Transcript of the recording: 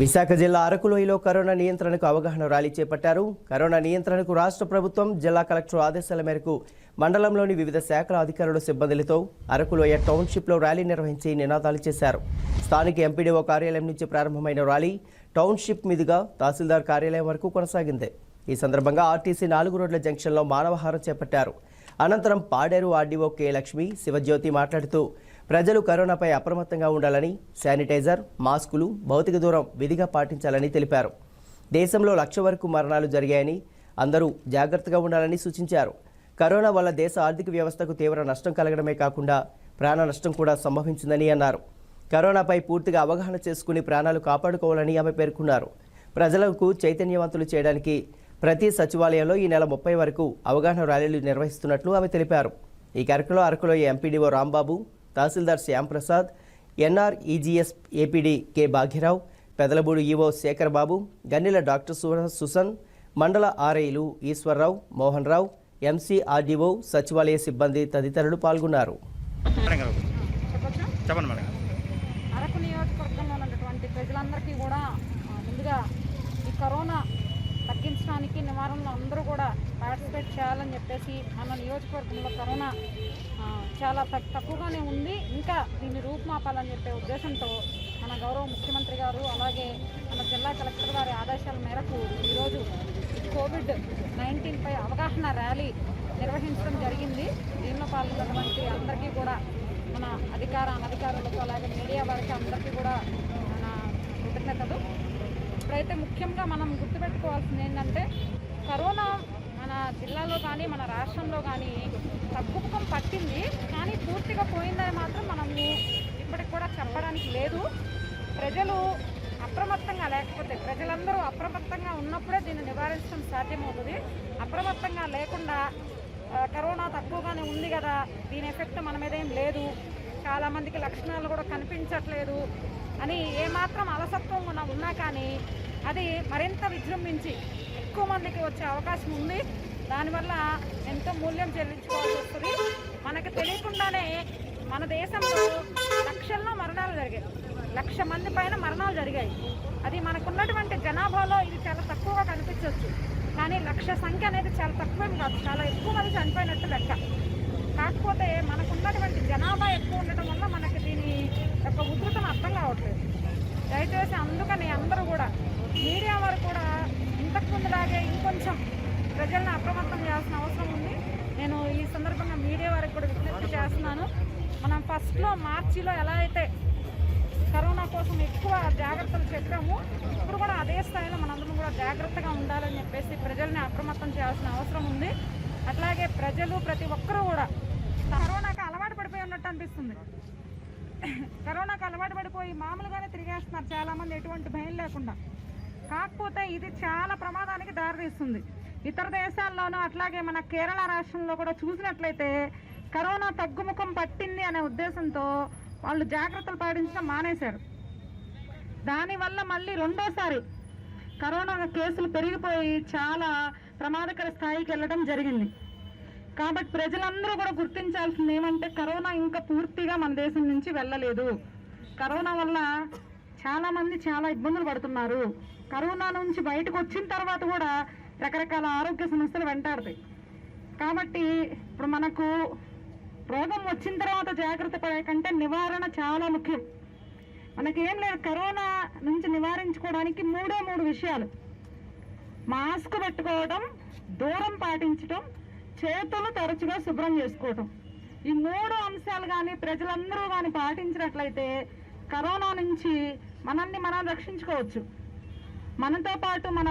విశాఖ జిల్లా అరకులోయలో కరోనా నియంత్రణకు అవగాహన ర్యాలీ చేపట్టారు. కరోనా నియంత్రణకు రాష్ట్ర ప్రభుత్వం జిల్లా కలెక్టర్ ఆదేశాల మేరకు మండలంలోని వివిధ శాఖల అధికారుల సిబ్బందులతో అరకులోయ టౌన్షిప్లో ర్యాలీ నిర్వహించి నినాదాలు చేశారు. స్థానిక ఎంపీడీఓ కార్యాలయం నుంచి ప్రారంభమైన ర్యాలీ టౌన్షిప్ మీదుగా తహసీల్దార్ కార్యాలయం వరకు కొనసాగింది. ఈ సందర్భంగా ఆర్టీసీ నాలుగు రోడ్ల జంక్షన్లో మానవహారం చేపట్టారు. అనంతరం పాడేరు ఆర్డీఓ కె లక్ష్మి శివజ్యోతి మాట్లాడుతూ ప్రజలు కరోనాపై అప్రమత్తంగా ఉండాలని శానిటైజర్ మాస్కులు భౌతిక దూరం విధిగా పాటించాలని తెలిపారు. దేశంలో లక్ష వరకు మరణాలు జరిగాయని అందరూ జాగ్రత్తగా ఉండాలని సూచించారు. కరోనా వల్ల దేశ ఆర్థిక వ్యవస్థకు తీవ్ర నష్టం కలగడమే కాకుండా ప్రాణ నష్టం కూడా సంభవించిందని అన్నారు. కరోనాపై పూర్తిగా అవగాహన చేసుకుని ప్రాణాలు కాపాడుకోవాలని ఆమె పేర్కొన్నారు. ప్రజలకు చైతన్యవంతులు చేయడానికి ప్రతి సచివాలయంలో ఈ నెల ముప్పై వరకు అవగాహన ర్యాలీలు నిర్వహిస్తున్నట్లు ఆమె తెలిపారు. ఈ కార్యక్రమంలో అరకులో MPDO Rambabu tahsildar Shyamprasad NR EGS APD K Bhagyarao Pedalabudu EO Sekhar Babu Gannela doctor సు- సుసన్ మండల ఆర్ఐలు ఈశ్వర్రావు మోహన్ రావు ఎంసీ ఆర్డీఓ సచివాలయ సిబ్బంది తదితరులు పాల్గొన్నారు. అరకు నియోజకవర్గంలో ఉన్నటువంటి ప్రజలందరికీ కూడా ముందుగా ఈ కరోనా తగ్గించడానికి నివారణలో అందరూ కూడా పార్టిసిపేట్ చేయాలని చెప్పేసి మన నియోజకవర్గంలో కరోనా చాలా తక్కువగానే ఉంది. ఇంకా దీన్ని రూపుమాపాలని చెప్పే ఉద్దేశంతో మన గౌరవ ముఖ్యమంత్రి గారు అలాగే మన జిల్లా కలెక్టర్ గారి ఆదేశాల మేరకు ఈరోజు కోవిడ్ నైన్టీన్పై అవగాహన ర్యాలీ నిర్వహించడం జరిగింది. దీనిలో పాల్గొన్నటువంటి అందరికీ కూడా మన అధికార అనధికారులకు అలాగే మీడియా వారికి అందరికీ కూడా మన కృతజ్ఞతలు. ఇప్పుడైతే ముఖ్యంగా మనం గుర్తుపెట్టుకోవాల్సింది ఏంటంటే కరోనా మన జిల్లాలో కానీ మన రాష్ట్రంలో కానీ తగ్గుముఖం పట్టింది. కానీ పూర్తిగా పోయిందని మాత్రం మనము ఇప్పటికి కూడా చెప్పడానికి లేదు. ప్రజలు అప్రమత్తంగా లేకపోతే ప్రజలందరూ అప్రమత్తంగా ఉన్నప్పుడే దీన్ని నివారించడం సాధ్యమవుతుంది. అప్రమత్తంగా లేకుండా కరోనా తక్కువగానే ఉంది కదా దీని ఎఫెక్ట్ మన మీద ఏం లేదు. చాలామందికి లక్షణాలు కూడా కనిపించట్లేదు. అని ఏమాత్రం అలసత్వం ఉన్న ఉన్నా కానీ అది మరింత విజృంభించి ఎక్కువ మందికి వచ్చే అవకాశం ఉంది. దానివల్ల ఎంతో మూల్యం చెల్లించుకోవాల్సి వస్తుంది. మనకు తెలియకుండానే మన దేశంలో లక్షల్లో మరణాలు జరిగాయి. లక్ష మంది పైన మరణాలు జరిగాయి. అది మనకున్నటువంటి జనాభాలో ఇది చాలా తక్కువగా కనిపించవచ్చు. కానీ లక్ష సంఖ్య అనేది చాలా తక్కువ కాదు. చాలా ఎక్కువ మంది చనిపోయినట్టు లెక్క. కాకపోతే మనకున్నటువంటి జనాభా ఎక్కువ ఉండటం వల్ల మనకి దీని యొక్క ఉధృతం అర్థం కావట్లేదు. దయచేసి అందుకని అందరూ కూడా మీడియా వారు కూడా ఇంతకు ముందులాగే ఇంకొంచెం ప్రజలను అప్రమత్తం చేయాల్సిన అవసరం ఉంది. నేను ఈ సందర్భంగా మీడియా వారికి కూడా విజ్ఞప్తి చేస్తున్నాను. మనం ఫస్ట్లో మార్చిలో ఎలా అయితే కరోనా కోసం ఎక్కువ జాగ్రత్తలు చెప్పాము ఇప్పుడు కూడా అదే స్థాయిలో మనందరం కూడా జాగ్రత్తగా ఉండాలని చెప్పేసి ప్రజల్ని అప్రమత్తం చేయాల్సిన అవసరం ఉంది. అట్లాగే ప్రజలు ప్రతి ఒక్కరూ కూడా కరోనాకి అలవాటు పడిపోయి ఉన్నట్టు అనిపిస్తుంది. కరోనాకి అలవాటు పడిపోయి మామూలుగానే తిరిగేస్తున్నారు చాలామంది ఎటువంటి భయం లేకుండా. కాకపోతే ఇది చాలా ప్రమాదానికి దారితీస్తుంది. ఇతర దేశాల్లోనూ అట్లాగే మన కేరళ రాష్ట్రంలో కూడా చూసినట్లయితే కరోనా తగ్గుముఖం పట్టింది అనే ఉద్దేశంతో వాళ్ళు జాగ్రత్తలు పాటించడం మానేశారు. దానివల్ల మళ్ళీ రెండోసారి కరోనా కేసులు పెరిగిపోయి చాలా ప్రమాదకర స్థాయికి వెళ్ళడం జరిగింది. కాబట్టి ప్రజలందరూ కూడా గుర్తించాల్సింది ఏమంటే కరోనా ఇంకా పూర్తిగా మన దేశం నుంచి వెళ్ళలేదు. కరోనా వల్ల చాలా మంది చాలా ఇబ్బందులు పడుతున్నారు. కరోనా నుంచి బయటకు వచ్చిన తర్వాత కూడా రకరకాల ఆరోగ్య సమస్యలు వెంటాడతాయి. కాబట్టి ఇప్పుడు మనకు రోగం వచ్చిన తర్వాత జాగ్రత్త పడే కంటే నివారణ చాలా ముఖ్యం. మనకేం లేదు కరోనా నుంచి నివారించుకోవడానికి మూడే మూడు విషయాలు. మాస్క్ పెట్టుకోవడం దూరం పాటించడం చేతులు తరచుగా శుభ్రం చేసుకోవటం. ఈ మూడు అంశాలు కానీ ప్రజలందరూ కానీ పాటించినట్లయితే కరోనా నుంచి మనల్ని మనం రక్షించుకోవచ్చు. మనతో పాటు మన